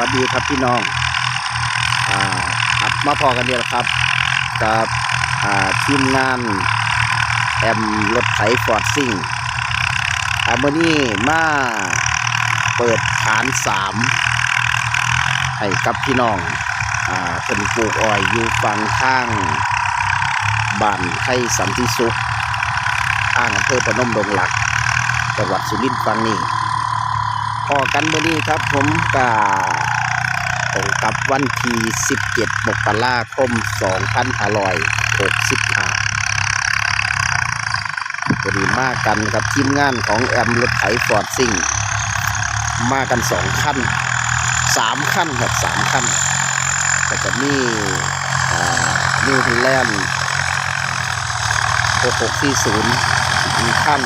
วัสดีครับพี่น้องอ่าครับมาพอกันเดียวครับ กับอ่าทีมงานแอมรถไถฟอร์ดซิ่งอ่ามื่อนี้มาเปิดฐานสามให้กับพี่น้องอ่าเป็นปลูกอ้อยอยู่ฝั่งข้างบ้านไทยสันติสุขข้างอำเภอพนมดงหลัก จังหวัดสุรินทร์ฝั่งนี้พอกันเมื่อนี้ครับผมกา ตรงกับวันที่17มกราคม2565พอดีมากันกับทีมงานของแอมรถไถฟอร์ดซิงมากันสองขั้นสามขั้นครับสามขั้นก็จะมีนิวฮอลแลนด์6640มีขั้น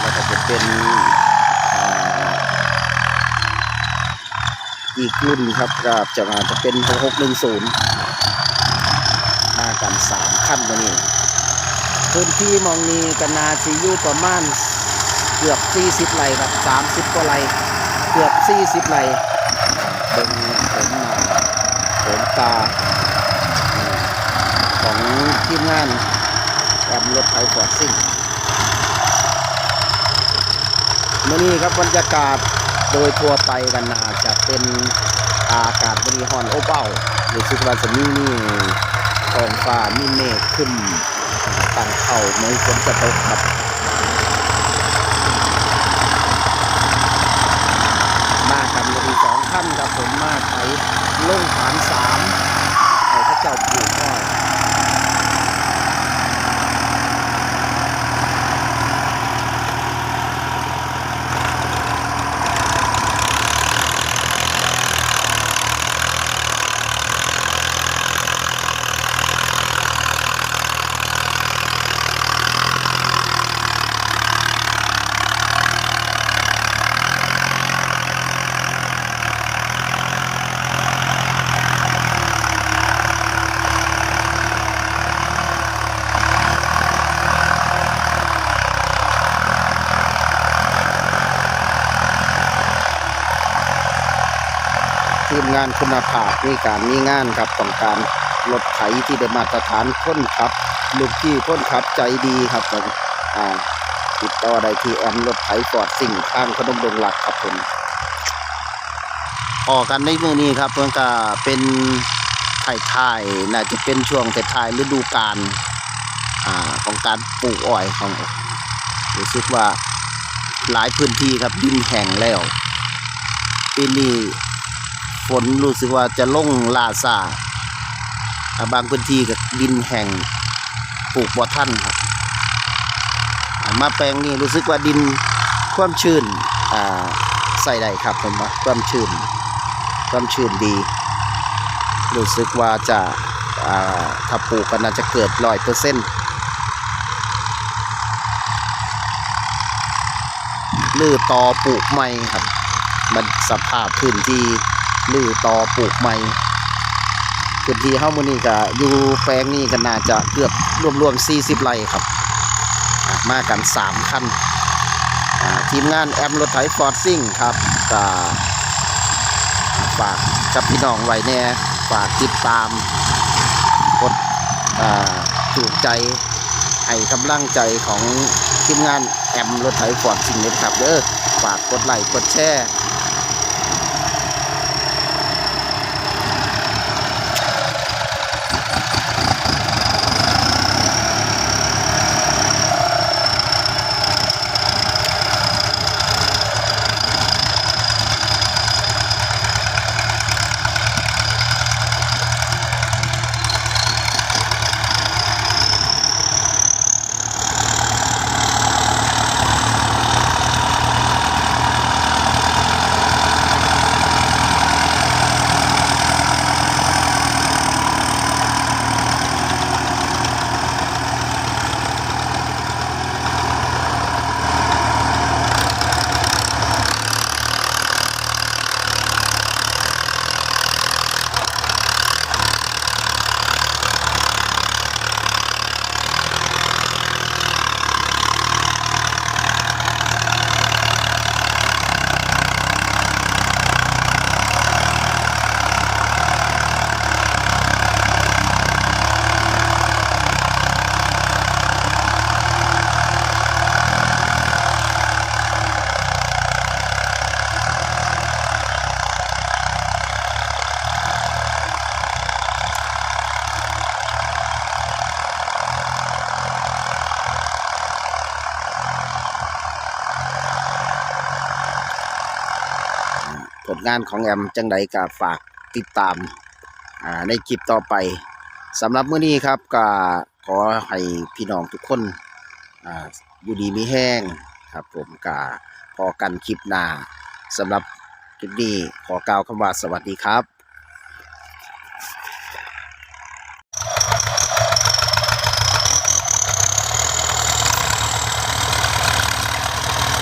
แล้วก็จะเป็นอ่า อีกรุ่นครับก็จะมาจะเป็น6610มากันสามขั้นตัวนี้ พื้นที่มองนี้ก็นาซีอยู่ประมาณเกือบ40ไร่ครับ30กว่าไร่เกือบ40ไร่เป็นผมมาผมตา ของทีมงานแอมรถไฟฟอร์ดซิ่งมื่อนี้ครับบรรยากาศ โดยทั่วไปกันนาจะเป็นอากาศบริหอนโอเอ้าหรือสึกว่าจะมีนี่ท้องฟ้ามีเมฆขึ้นตั้งเข่าเหมือนฝนจะตกครับมากันมีสองท่านครับผมมาไถลงฐานสามให้พระเจ้าปลูกอ้อย ทีมงานคุณภาพมีการมีงานครับต้องการรถไถที่ได้มาตรฐานพ้นขับ ลูกพี่พ้นขับใจดีครับผมอ่าติดต่อได้ที่แอมรถไถฟอดสิ่งข้างขนมดงหลักครับผมพอกันในมือนี้ครับเพื่อนก็เป็นถ่ายถ่ายน่าจะเป็นช่วงถ่ายฤดูกาลอ่าของการปลูกอ้อยของรู้สึกว่าหลายพื้นที่ครับดินแห้งแล้วปีนี้ นรู้สึกว่าจะล่งลาซาบางพื้นที่กับดินแห้งปลูกบ่ทันครับมาแปลงนี้รู้สึกว่าดินความชื้นใส่ได้ครับผมว่าความชื้นความชื้นดี รู้สึกว่าจะาถ้าปลูกก็น่าจะเกิดร้อยเปอร์เซ็นต์ลือต่อปลูกใหม่ครับ มันสภาพพื้นที่ ลือต่อปลูกใหม่พื้นที่เฮ้ามือนี่ก็อยู่แปลงนี้ก็น่าจะเกือบรวมๆ40ไร่ครับ มากัน 3 คันอ่าทีมงานแอมรถไถฟอร์ดซิ่งครับก็ฝากกับพี่น้องไว้แน่ฝากติดตามกดถูกใจให้กำลังใจของทีมงานแอมรถไถฟอร์ดซิ่งเลยครับเด้อฝากกดไลค์กดแชร์ ค ลงานของแอมจังไดก็ฝากติดตามในคลิปต่อไปสำหรับมื้อนี้ครับก็ขอให้พี่น้องทุกคนออยู่ดีมีแห้งครับผมก็พอกันคลิปหน้าสำหรับคลิปนี้ขอกล่าวคำว่าสวัสดีครับ